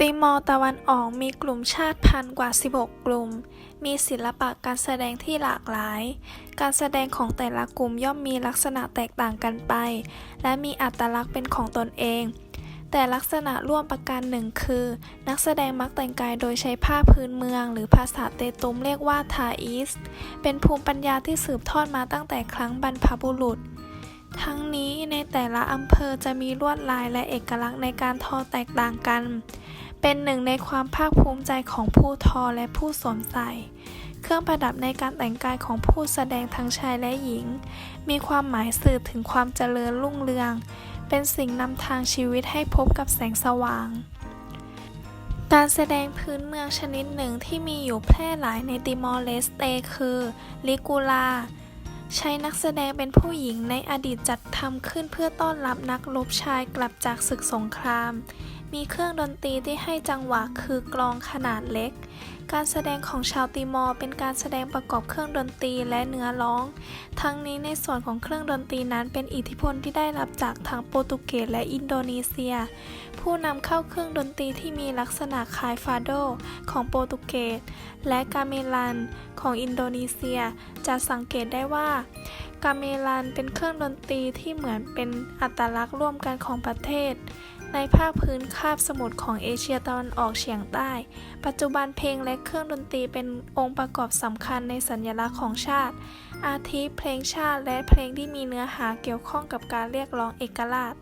ติมอร์ตะวันออกมีกลุ่มชาติพันธุ์กว่า 16 กลุ่ม มีศิลปะการแสดงที่หลากหลาย การแสดงของแต่ละกลุ่มย่อมมีลักษณะแตกต่างกันไป และมีอัตลักษณ์เป็นของตนเอง แต่ลักษณะร่วมประการหนึ่งคือ นักแสดงมักแต่งกายโดยใช้ผ้าพื้นเมือง หรือภาษาเตตุมเรียกว่าทาอิสเป็นภูมิปัญญาที่สืบทอดมาตั้งแต่ครั้งบรรพบุรุษทั้งนี้ในแต่ละอำเภอจะมีลวดลายและเอกลักษณ์ในการทอแตกต่างกัน เป็นหนึ่งในความภาคภูมิใจของผู้ทอและผู้สวมใส่ เครื่องประดับในการแต่งกายของผู้แสดงทั้งชายและหญิง มีความหมายสื่อถึงความเจริญรุ่งเรือง เป็นสิ่งนำทางชีวิตให้พบกับแสงสว่าง การแสดงพื้นเมืองชนิดหนึ่งที่มีอยู่แพร่หลายในติมอร์เลสเตคือลิกูลาใช้นักแสดงเป็นผู้หญิงในอดีตจัดทำขึ้นเพื่อต้อนรับนักรบชายกลับจากศึกสงคราม มีเครื่องดนตรีที่ให้จังหวะคือกลองขนาดเล็ก การแสดงของชาวติมอร์เป็นการแสดงประกอบเครื่องดนตรีและเนื้อร้อง ทั้งนี้ในส่วนของเครื่องดนตรีนั้นเป็นอิทธิพลที่ได้รับจากทางโปรตุเกสและอินโดนีเซีย ผู้นำเข้าเครื่องดนตรีที่มีลักษณะคล้ายฟาโดของโปรตุเกสและกาเมลันของอินโดนีเซีย จะสังเกตได้ว่ากาเมลันเป็นเครื่องดนตรีที่เหมือนเป็นอัตลักษณ์ร่วมกันของประเทศ ในภาคพื้นคาบสมุทรของเอเชียตะวันออกเฉียงใต้ ปัจจุบันเพลงและเครื่องดนตรีเป็นองค์ประกอบสำคัญในสัญลักษณ์ของชาติ อาทิเพลงชาติและเพลงที่มีเนื้อหาเกี่ยวข้องกับการเรียกร้องเอกราช